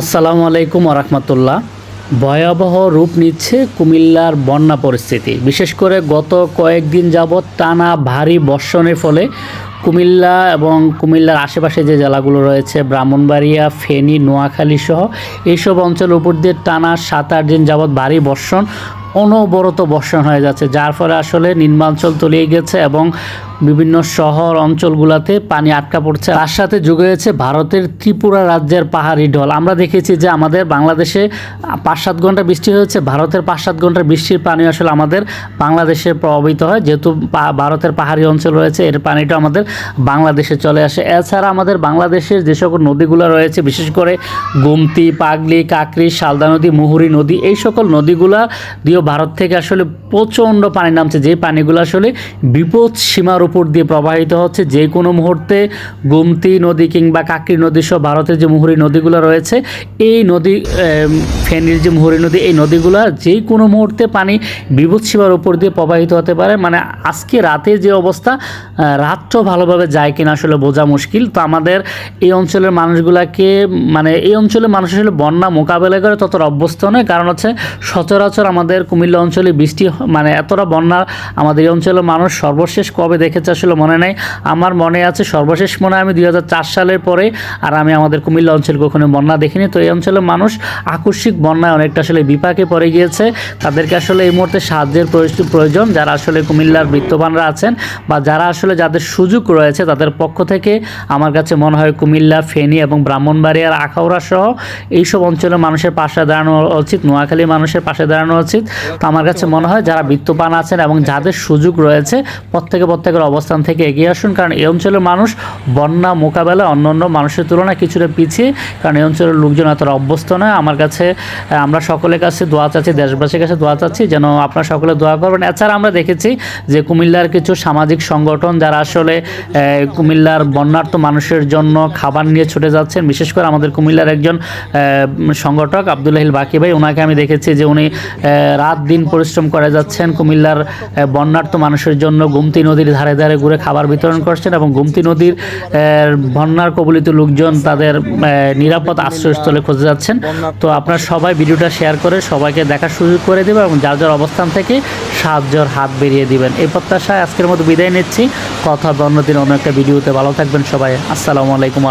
আসসালামু আলাইকুম আরহামতুল্লাহ ভয়াবহ রূপ নিচ্ছে কুমিল্লার বন্যা পরিস্থিতি। বিশেষ করে গত কয়েকদিন যাবৎ টানা ভারী বর্ষণের ফলে কুমিল্লা এবং কুমিল্লার আশেপাশে যে জেলাগুলো রয়েছে, ব্রাহ্মণবাড়িয়া, ফেনী নোয়াখালী সহ এইসব অঞ্চলের উপর দিয়ে টানা সাত আট দিন যাবৎ ভারী বর্ষণ অনবরত বর্ষণ হয়ে যাচ্ছে, যার ফলে আসলে নিম্নাঞ্চল তলিয়ে গেছে এবং বিভিন্ন শহর অঞ্চলগুলোতে পানি আটকা পড়ছে। তার সাথে যোগ হয়েছে ভারতের ত্রিপুরা রাজ্যের পাহাড়ি ঢল। আমরা দেখেছি যে আমাদের বাংলাদেশে পাঁচ সাত ঘণ্টা বৃষ্টি হয়েছে, ভারতের পাঁচ সাত ঘণ্টার বৃষ্টির পানি আসলে আমাদের বাংলাদেশে প্রভাবিত হয়। যেহেতু ভারতের পাহাড়ি অঞ্চল রয়েছে, এর পানিটা আমাদের বাংলাদেশে চলে আসে। এছাড়া আমাদের বাংলাদেশের যে সকল নদীগুলো রয়েছে, বিশেষ করে গোমতি, পাগলি কাকরি শালদা নদী, মুহুরী নদী, এই সকল নদীগুলা দিয়েও ভারত থেকে আসলে প্রচণ্ড পানি নামছে। যে পানিগুলো আসলে বিপদ সীমার উপর দিয়ে প্রবাহিত হচ্ছে, যে কোনো মুহূর্তে গোমতি নদী কিংবা কাকরি নদী সহ ভারতের যে মুহুরী নদীগুলো রয়েছে, এই নদী ফেনীর যে মুহুরী নদী, এই নদীগুলো যে কোনো মুহূর্তে পানি বিপদ সীমার উপর দিয়ে প্রবাহিত হতে পারে। মানে আজকে রাতে যে অবস্থা রাতটাও ভালোভাবে যায় কিনা আসলে বোঝা মুশকিল। তো আমাদের এই অঞ্চলের মানুষগুলাকে মানে এই অঞ্চলের মানুষ আসলে বন্যা মোকাবেলা করে ততটা অভ্যস্ত নয়। কারণ হচ্ছে সচরাচর আমাদের কুমিল্লা অঞ্চলে বৃষ্টি মানে এতটা বন্যা আমাদের এই অঞ্চলের মানুষ সর্বশেষ কবে দেখেছে আসলে মনে নেই। আমার মনে আছে সর্বশেষ মনে আমি দুই হাজার চার সালের পরে, আর আমি আমাদের কুমিল্লা অঞ্চল কখনো বন্যা দেখিনি। তো এই অঞ্চলের মানুষ আকস্মিক বন্যায় অনেকটা আসলে বিপাকে পড়ে গিয়েছে। তাদেরকে আসলে এই মুহূর্তে সাহায্যের প্রয়োজন। যারা আসলে কুমিল্লার বিত্তবানরা আছেন বা যারা আসলে যাদের সুযোগ রয়েছে, তাদের পক্ষ থেকে আমার কাছে মনে হয় কুমিল্লা, ফেনী এবং ব্রাহ্মণবাড়িয়ার আখাউড়া সহ এইসব অঞ্চলের মানুষের পাশে দাঁড়ানো উচিত। নোয়াখালী মানুষের পাশে দাঁড়ানো উচিত। তো আমার কাছে মনে হয় যারা বিত্তবান আছেন এবং যাদের সুযোগ রয়েছে, প্রত্যেকে প্রত্যেকের অবস্থান থেকে এগিয়ে আসুন। কারণ এই অঞ্চলের মানুষ বন্যা মোকাবেলা অন্য অন্য মানুষের তুলনায় কিছুটা পিছিয়ে। কারণ এই অঞ্চলের লোকজন এতটা অভ্যস্ত নয়। আমার কাছে আমরা সকলের কাছে দোয়া চাচ্ছি, দেশবাসীর কাছে দোয়া চাচ্ছি যেন আপনারা সকলে দোয়া করবেন। এছাড়া আমরা দেখেছি যে কুমিল্লার কিছু সামাজিক সংগঠন যারা আসলে কুমিল্লার বন্যার্থ মানুষের জন্য খাবার নিয়ে ছুটে যাচ্ছেন, বিশেষ করে আমাদের কুমিল্লার একজন সংগঠক আবদুল্লাহিল বাকি ভাই ওনাকে আমি দেখেছি যে উনি রাত দিন পরিশ্রম করে যাচ্ছেন কুমিল্লার বন্যার্থ মানুষের জন্য গুমতি নদীর ধারে ধারে ঘুরে খাবার বিতরণ করছেন এবং গুমতি নদীর বন্যার কবলিত লোকজন তাদের নিরাপদ আশ্রয়স্থলে খুঁজে যাচ্ছেন। তো আপনারা সবাই ভিডিওটা শেয়ার করে সবাইকে দেখার সুযোগ করে দেবে এবং যার যার অবস্থান থেকে সাহায্যর হাত বেরিয়ে দিবেন। এই প্রত্যাশায় আজকের মতো বিদায় নিচ্ছি। কথা হবে অন্যদিন অন্য একটা ভিডিওতে। ভালো থাকবেন সবাই। আসসালামু আলাইকুম।